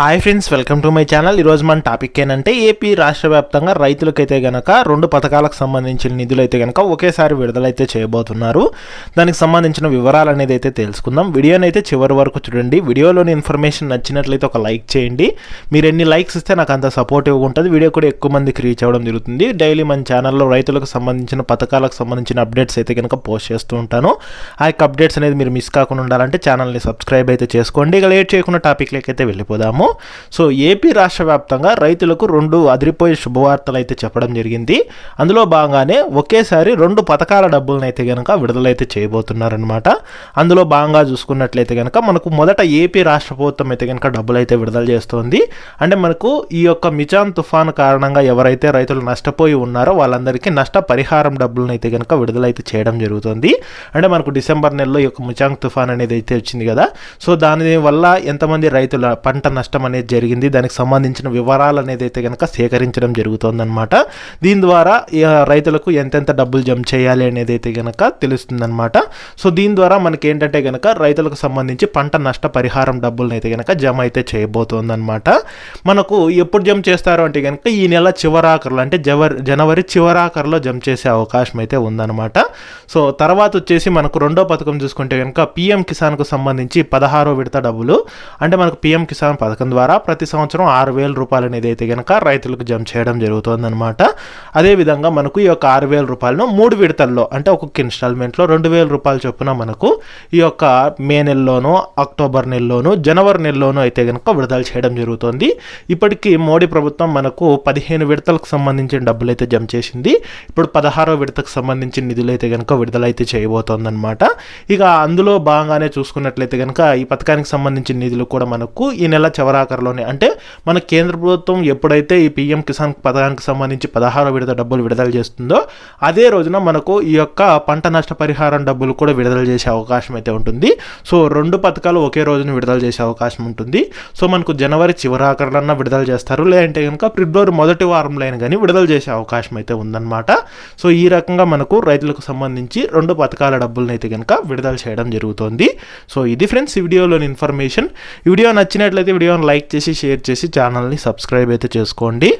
Hi friends welcome to my channel ఈరోజు మన topic ఏంటంటే ఏపీ రాష్ట్ర వ్యాప్తంగా రైతులకైతే గనక రెండు పథకాలకు సంబంధించిన నిధులు అయితే గనక ఒకేసారి విడుదలైతే చేయబోతున్నారు. దానికి సంబంధించిన వివరాలు అనేది అయితే తెలుసుకుందాం. వీడియోని అయితే చివరి వరకు చూడండి. వీడియోలోని ఇన్ఫర్మేషన్ నచ్చినట్లయితే ఒక లైక్ చేయండి. మీరు ఎన్ని లైక్స్ ఇస్తే నాకు అంత సపోర్టివ్గా ఉంటుంది. వీడియో కూడా ఎక్కువ మందికి రీచ్ అవ్వడం జరుగుతుంది. డైలీ మన ఛానల్లో రైతులకు సంబంధించిన పథకాలకు సంబంధించిన అప్డేట్స్ అయితే కనుక పోస్ట్ చేస్తూ ఉంటాను. ఆ యొక్క అప్డేట్స్ అనేది మీరు మిస్ కాకుండా ఉండాలంటే ఛానల్ని సబ్స్క్రైబ్ అయితే చేసుకోండి. ఇక లేట్ చేయకుండా టాపిక్లోకి అయితే వెళ్ళిపోదాము. సో ఏపీ రాష్ట్ర వ్యాప్తంగా రైతులకు రెండు అదిరిపోయే శుభవార్తలు అయితే చెప్పడం జరిగింది. అందులో భాగంగానే ఒకేసారి రెండు పథకాల డబ్బులను అయితే కనుక విడుదలైతే చేయబోతున్నారనమాట అందులో భాగంగా చూసుకున్నట్లయితే కనుక మనకు మొదట ఏపీ రాష్ట్ర ప్రభుత్వం అయితే కనుక డబ్బులు అయితే విడుదల చేస్తోంది. అంటే మనకు ఈ యొక్క మిచాన్ తుఫాన్ కారణంగా ఎవరైతే రైతులు నష్టపోయి ఉన్నారో వాళ్ళందరికీ నష్ట పరిహారం డబ్బులను అయితే కనుక విడుదలైతే చేయడం జరుగుతుంది. అంటే మనకు డిసెంబర్ నెలలో ఈ యొక్క మిచాంగ్ తుఫాన్ అనేది అయితే వచ్చింది కదా. సో దాని వల్ల ఎంతమంది రైతుల పంట నష్టం అనేది జరిగింది. దానికి సంబంధించిన వివరాలు అనేది అయితే కనుక సేకరించడం జరుగుతుందన్నమాట. దీని ద్వారా రైతులకు ఎంతెంత డబ్బులు జమ చేయాలి అనేది అయితే కనుక తెలుస్తుందన్నమాట. సో దీని ద్వారా మనకి ఏంటంటే కనుక రైతులకు సంబంధించి పంట నష్ట పరిహారం డబ్బులను అయితే కనుక జమ అయితే చేయబోతోందన్నమాట. మనకు ఎప్పుడు జమ చేస్తారు అంటే కనుక ఈ నెల చివరాఖరులో అంటే జవరి జనవరి చివరాఖరులో జమ చేసే అవకాశం అయితే ఉందన్నమాట. సో తర్వాత వచ్చేసి మనకు రెండో పథకం చూసుకుంటే కనుక పిఎం కిసాన్కు సంబంధించి పదహారో విడత డబ్బులు. అంటే మనకు పిఎం కిసాన్ పథకం ద్వారా ప్రతి సంవత్సరం ఆరు వేల రూపాయలు అనేది అయితే కనుక రైతులకు జమ చేయడం జరుగుతుందన్నమాట. అదేవిధంగా మనకు ఈ యొక్క ఆరు వేల రూపాయలను మూడు విడతల్లో అంటే ఒక్కొక్క ఇన్స్టాల్మెంట్లో రెండు వేల రూపాయలు చొప్పున మనకు ఈ యొక్క మే నెలలోనూ అక్టోబర్ నెలలోనూ జనవరి నెలలోనూ అయితే కనుక విడుదల చేయడం జరుగుతుంది. ఇప్పటికీ మోడీ ప్రభుత్వం మనకు పదిహేను విడతలకు సంబంధించిన డబ్బులు అయితే జమ చేసింది. ఇప్పుడు పదహారో విడతకు సంబంధించిన నిధులు అయితే కనుక విడుదలైతే చేయబోతోందన్నమాట. ఇక అందులో భాగంగానే చూసుకున్నట్లయితే కనుక ఈ పథకానికి సంబంధించిన నిధులు కూడా మనకు ఈ నెల చివరాఖరులోనే అంటే మన కేంద్ర ప్రభుత్వం ఎప్పుడైతే ఈ పిఎం కిసాన్ పథకానికి సంబంధించి పదహారో విడత డబ్బులు విడుదల చేస్తుందో అదే రోజున మనకు ఈ యొక్క పంట నష్ట పరిహారం డబ్బులు కూడా విడుదల చేసే అవకాశం అయితే ఉంటుంది. సో రెండు పథకాలు ఒకే రోజున విడుదల చేసే అవకాశం ఉంటుంది. సో మనకు జనవరి చివరాఖరులన్నా విడుదల చేస్తారు. లేదంటే కనుక ఫిబ్రవరి మొదటి వారంలో అయినా కానీ విడుదల చేసే అవకాశం అయితే ఉందన్నమాట. సో ఈ రకంగా మనకు రైతులకు సంబంధించి రెండు పథకాల డబ్బులను అయితే కనుక విడుదల చేయడం జరుగుతుంది. సో ఇది ఫ్రెండ్స్ ఈ వీడియోలోని ఇన్ఫర్మేషన్. వీడియో నచ్చినట్లయితే వీడియో వీడియోని లైక్ చేసి షేర్ చేసి ఛానల్ని సబ్స్క్రైబ్ అయితే చేసుకోండి.